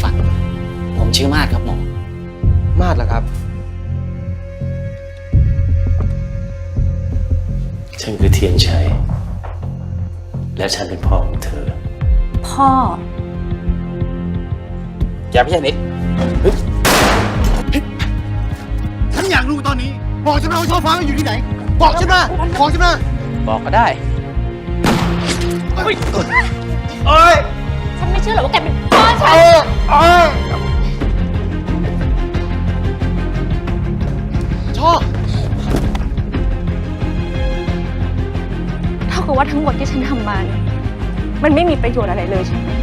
ฝัน ผมชื่อมาดครับหมอ มาดเหรอครับ ฉันคือเทียนชัย และฉันเป็นพ่อของเธอ พ่อแกไม่ใช่นิดฉันอยากรู้ตอนนี้ บอกฉันมาว่าช่อฟ้ามันอยู่ที่ไหน บอกฉันมาบอกฉันมาบอกก็ได้ฉันไม่เชื่อหรอกว่าแกเป็น ฉัน ชอบเท่ากับว่าทั้งหมดที่ฉันทำมาเนี่ยมันไม่มีประโยชน์อะไรเลยใช่ไหม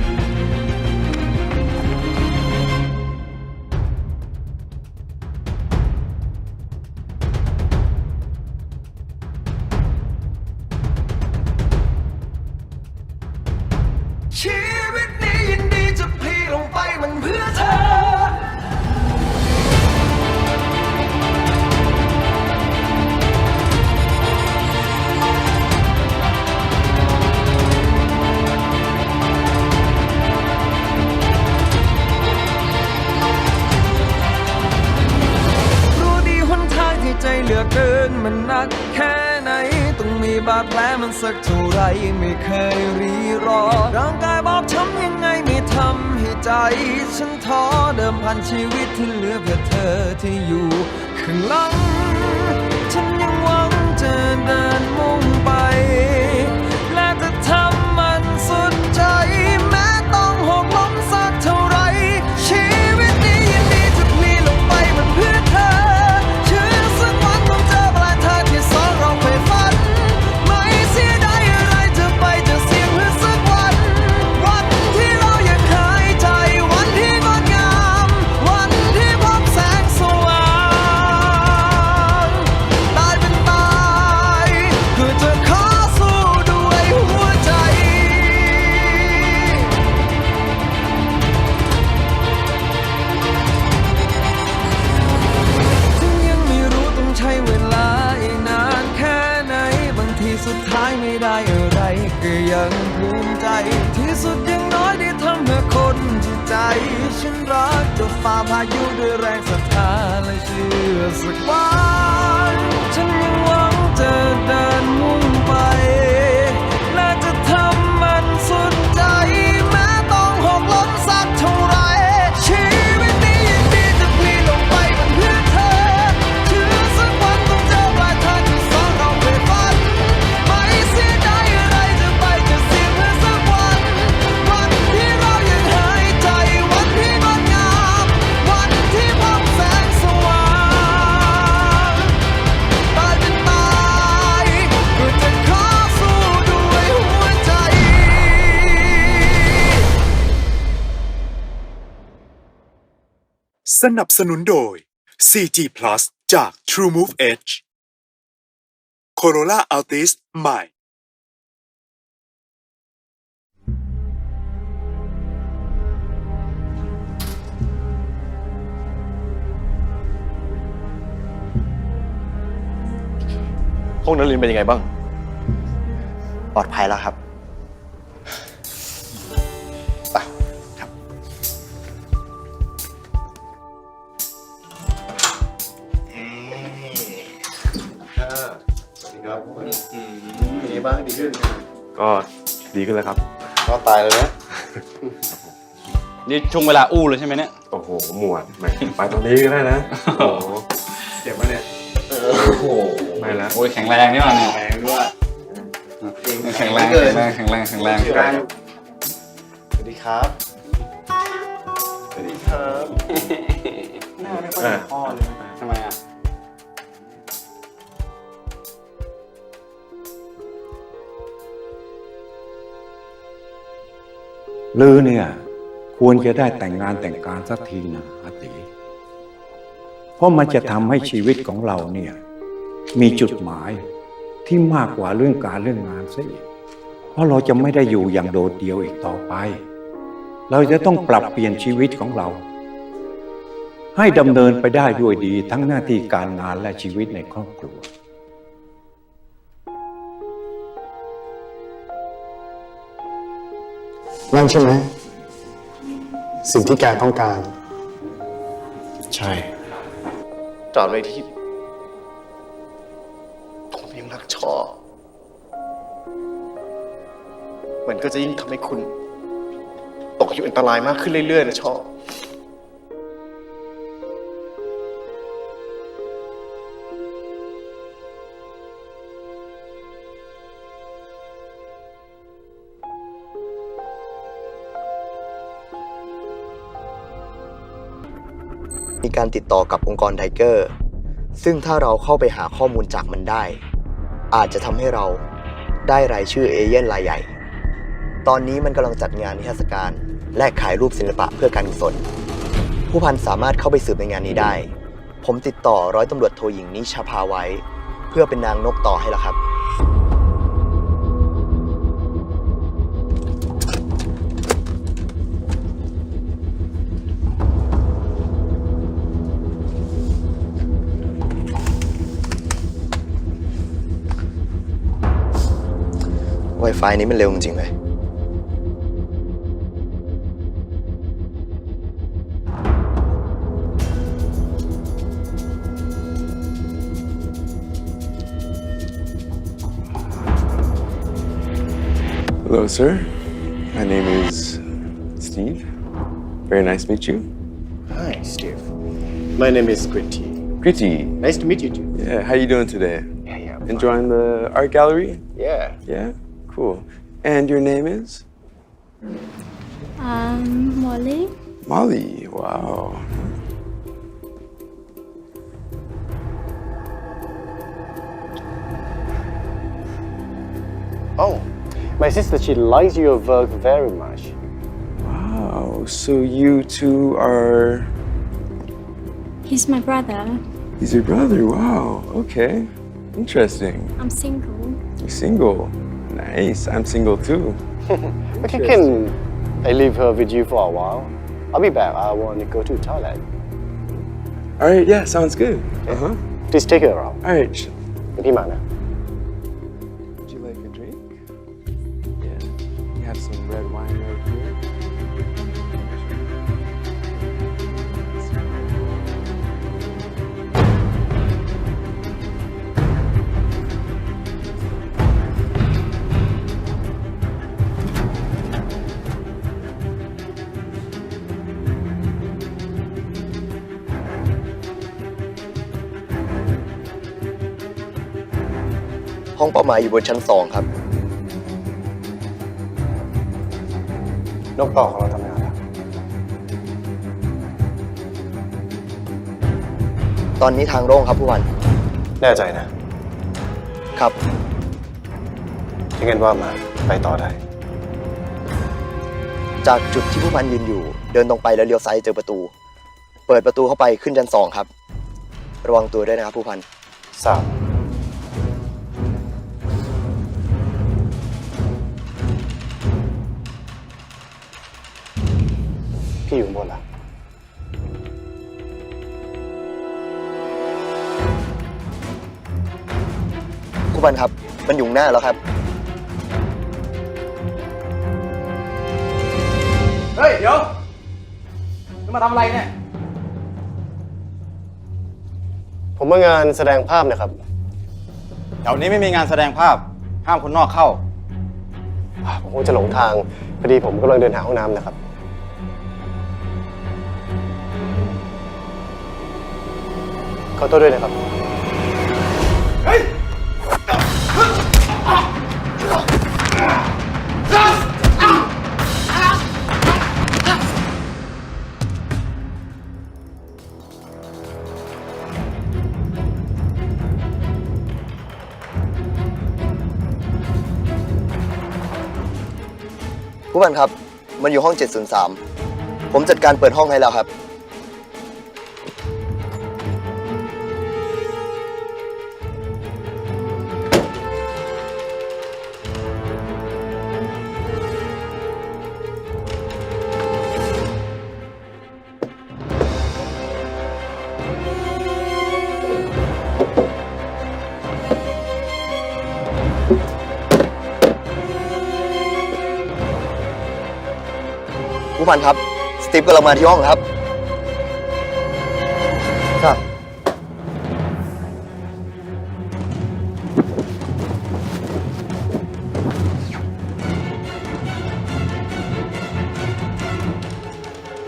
สักเท่าไรไม่เคยรีรอ ร่างกายบอกช้ำยังไงไม่ทำให้ใจ ฉันท้อเดิมพันชีวิตที่เหลือเพื่อเธอที่อยู่ข้างหลัง ฉันยังหวังจะเดินมุ่ง ได้อะไรก็ยังภูมิใจ ที่สุดยังน้อยได้ทำเพื่อคนที่ใจ ฉันรักจะฝ่าพายุด้วยแรงศรัทธาและเชื่อสักวัน ฉันยังหวังจะเดินมุ่งไป สนับสนุนโดย 4G Plus จาก TrueMove Edge Corolla Altis ใหม่ ห้องนักเรียนเป็นยังไงบ้าง ปลอดภัยแล้วครับ ก็ดีขึ้นแล้วครับ ก็ตายเลยนะนี่ช่วงเวลาอู้เลยใช่ไหมเนี่ย โอ้โห หมวดแหมไปตรงนี้ก็ได้นะ โอ้โหเจ็บปะเนี่ยโอ้โหไม่แล้ว โอ้ยแข็งแรงนี่มันเนี่ยแรงด้วยแข็งแรงแข็งแรงแข็งแรงแข็งแรงชื่ออะไรสวัสดีครับ สวัสดีครับหน้าไม่ค่อยเหมือนพ่อเลยทำไมอะ ลือเนี่ย ควรจะได้แต่งงานแต่งการสักทีนะอาติเพราะมันจะทำให้ชีวิตของเราเนี่ย มีจุดหมายที่มากกว่าเรื่องการเรื่องงานซะอีกเพราะเราจะไม่ได้อยู่อย่างโดดเดี่ยวอีกต่อไป เราจะต้องปรับเปลี่ยนชีวิตของเรา ให้ดำเนินไปได้ด้วยดีทั้งหน้าที่การงานและชีวิตในครอบครัว นั่นใช่ไหม สิ่งที่แกต้องการ ใช่ตราบใดที่ ผมยังรักชอบมันก็จะยิ่งทำให้คุณ ตกอยู่อันตรายมากขึ้นเรื่อยๆนะชอบ มีการติดต่อกับองค์กรไทเกอร์ซึ่งถ้าเราเข้าไปหาข้อมูลจากมันได้ อาจจะทำให้เราได้รายชื่อเอเย่นรายใหญ่ ตอนนี้มันกำลังจัดงานนิทรรศการ และขายรูปศิลปะเพื่อการกุศล ผู้พันสามารถเข้าไปสืบในงานนี้ได้ ผมติดต่อร้อยตำรวจโทหญิงนิชาภาไว้ เพื่อเป็นนางนกต่อให้แล้วครับ Wi-Fi นี้มันเร็วจริงๆเลย Hello, sir. My name is Steve. Very nice to meet you. Hi, Steve. My name is Gritty. Gritty. Nice to meet you too. Yeah, how you doing today? Yeah, yeah. Enjoying the art gallery? Yeah. Yeah? Cool. And your name is? Um, Molly? Molly. Wow. Oh, my sister, she likes your work very much. Wow. So you two are. He's my brother. He's your brother. Wow. Okay. Interesting. I'm single. You're single. Nice. I'm single too. Okay, can I leave her with you for a while? I'll be back. I want to go to the toilet. All right. Yeah. Sounds good. Uh huh. Please take her around. All right. sh- พี่มานะ เป้าหมายอยู่บนชั้นสองครับ นกต่อของเราทำงานแล้ว ตอนนี้ทางโล่งครับผู้พันแน่ใจนะ ครับอย่างนั้นว่ามา ไปต่อได้ จากจุดที่ผู้พันยืนอยู่ เดินตรงไปแล้วเลี้ยวซ้ายเจอประตู เปิดประตูเข้าไปขึ้นชั้นสองครับ ระวังตัวด้วยนะครับผู้พัน ทราบ ผู้พันครับ มันอยู่หน้าแล้วครับ เฮ้ย เดี๋ยวจะมาทำอะไรเนี่ย ผมมางานแสดงภาพนะครับ แถวนี้ไม่มีงานแสดงภาพ ห้ามคนนอกเข้า ผมคงจะหลงทาง พอดีผมกำลังเดินหาห้องน้ำนะครับ ขอโทษด้วยนะครับ ผู้พันครับ มันอยู่ห้อง 703 ผมจัดการเปิดห้องให้แล้วครับ ผู้พันครับ สต ตีฟกำลังมาที่ห้องครับ ครับ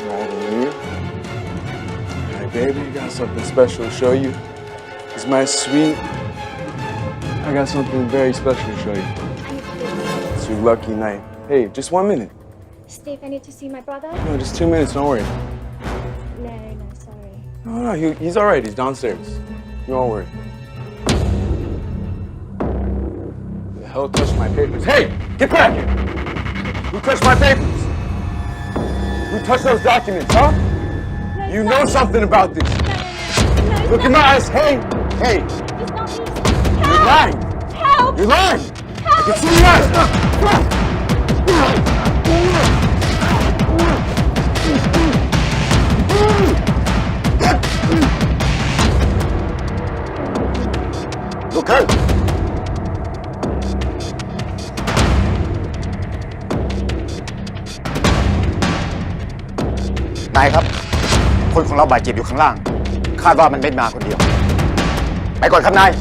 Right here. Hey, baby, I got something special to show you. It's my sweet. I got something very special to show you. It's your lucky night. Hey, just one minute. Steve I need to see my brother No, just two minutes. Don't worry. no no sorry No, no, he, he's all right. He's downstairs. Don't worry. Who the hell touched my papers? Hey, get back here! Who touched my papers? Who touched those documents, huh? You know something about this. Look in my eyes. Hey, hey, it's not me you're lying. help You're lying. I can see your eyes. Look คนของเราบาดเจ็บอยู่ข้างล่าง คาดว่ามันไม่มาคนเดียว ไปก่อนครับนาย